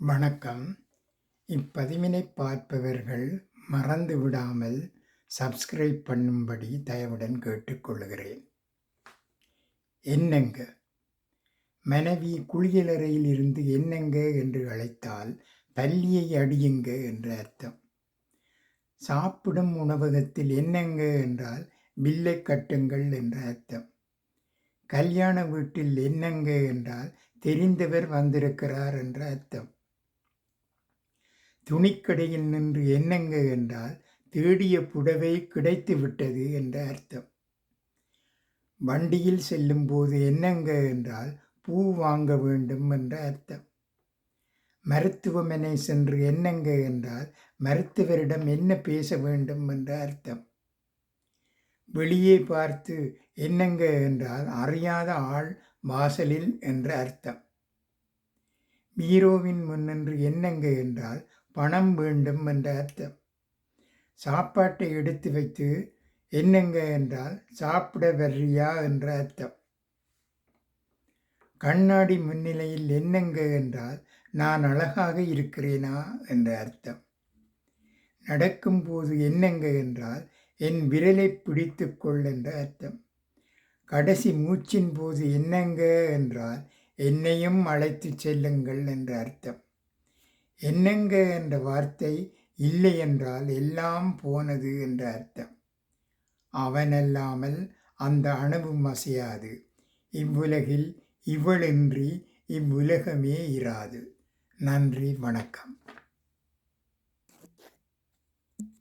வணக்கம். இப்பதிவினை பார்ப்பவர்கள் மறந்து விடாமல் சப்ஸ்கிரைப் பண்ணும்படி தயவுடன் கேட்டுக்கொள்கிறேன். என்னங்க? மனைவி குளியலறையில் இருந்து என்னங்க என்று அழைத்தால் பல்லியை அடியுங்க என்று அர்த்தம். சாப்பிடும் உணவகத்தில் என்னங்க என்றால் பில்லை கட்டுங்கள் என்ற அர்த்தம். கல்யாண வீட்டில் என்னங்க என்றால் தெரிந்தவர் வந்திருக்கிறார் என்ற அர்த்தம். துணிக்கடையில் நின்று என்னங்க என்றால் தேடிய புடவை கிடைத்து விட்டது என்ற அர்த்தம். வண்டியில் செல்லும் போது என்னங்க என்றால் பூ வாங்க வேண்டும் என்ற அர்த்தம். மருத்துவமனை சென்று என்னங்க என்றால் மருத்துவரிடம் என்ன பேச வேண்டும் என்ற அர்த்தம். வெளியே பார்த்து என்னங்க என்றால் அறியாத ஆள் வாசலில் என்ற அர்த்தம். பீரோவின் முன்னின்று என்னங்க என்றால் பணம் வேண்டும் என்ற அர்த்தம். சாப்பாட்டை எடுத்து வைத்து என்னங்க என்றால் சாப்பிட வர்றியா? என்ற அர்த்தம். கண்ணாடி முன்னிலையில் என்னங்க என்றால் நான் அழகாக இருக்கிறேனா? என்ற அர்த்தம். நடக்கும்போது என்னங்க என்றால் என் விரலை பிடித்து கொள் என்ற அர்த்தம். கடைசி மூச்சின் போது என்னங்க என்றால் என்னையும் அழைத்து செல்லுங்கள் என்ற அர்த்தம். என்னங்க என்ற வார்த்தை இல்லை என்றால் எல்லாம் போனது என்ற அர்த்தம். அவனல்லாமல் அந்த அணுவும் அசையாது. இவ்வுலகில் இவளின்றி இவ்வுலகமே இராது. நன்றி வணக்கம்.